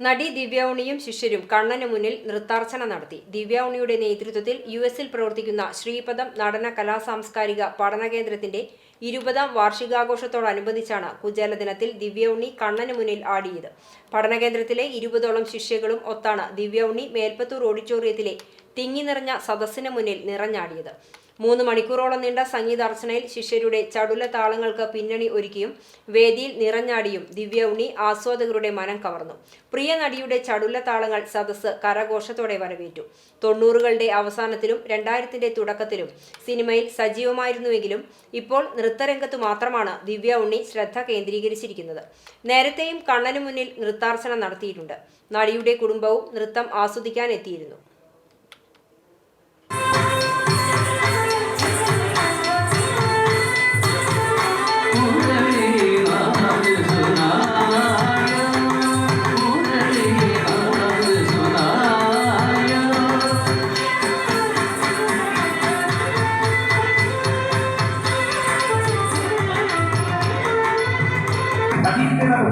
നടി ദിവ്യൗണിയും ശിഷ്യരും കണ്ണന് മുന്നിൽ നൃത്താർച്ചന നടത്തി. ദിവ്യൗണിയുടെ നേതൃത്വത്തിൽ യു എസിൽ പ്രവർത്തിക്കുന്ന ശ്രീപദം നടന കലാ സാംസ്കാരിക പഠന കേന്ദ്രത്തിന്റെ ഇരുപതാം വാർഷികാഘോഷത്തോടനുബന്ധിച്ചാണ് കുചേല ദിനത്തിൽ ദിവ്യൗണ്ണി കണ്ണന് മുന്നിൽ ആടിയത്. പഠനകേന്ദ്രത്തിലെ ഇരുപതോളം ശിഷ്യകളും ഒത്താണ് ദിവ്യൗണ്ണി മേൽപ്പത്തൂർ ഓഡിറ്റോറിയത്തിലെ തിങ്ങി നിറഞ്ഞ സദസ്സിന് മുന്നിൽ നിറഞ്ഞാടിയത്. മൂന്ന് മണിക്കൂറോളം നീണ്ട സംഗീതാർച്ചനയിൽ ശിഷ്യരുടെ ചടുല താളങ്ങൾക്ക് പിന്നണി ഒരുക്കിയും വേദിയിൽ നിറഞ്ഞാടിയും ദിവ്യ ഉണി ആസ്വാദകരുടെ മനം കവർന്നു. പ്രിയ നടിയുടെ ചടുല താളങ്ങൾ സദസ്സ് കരഘോഷത്തോടെ വരവേറ്റു. തൊണ്ണൂറുകളുടെ അവസാനത്തിലും രണ്ടായിരത്തിന്റെ തുടക്കത്തിലും സിനിമയിൽ സജീവമായിരുന്നുവെങ്കിലും ഇപ്പോൾ നൃത്തരംഗത്തു മാത്രമാണ് ദിവ്യ ഉണ്ണി ശ്രദ്ധ കേന്ദ്രീകരിച്ചിരിക്കുന്നത്. നേരത്തെയും കണ്ണനു മുന്നിൽ നൃത്താർച്ചന നടത്തിയിട്ടുണ്ട്. നടിയുടെ കുടുംബവും നൃത്തം ആസ്വദിക്കാൻ എത്തിയിരുന്നു La gente la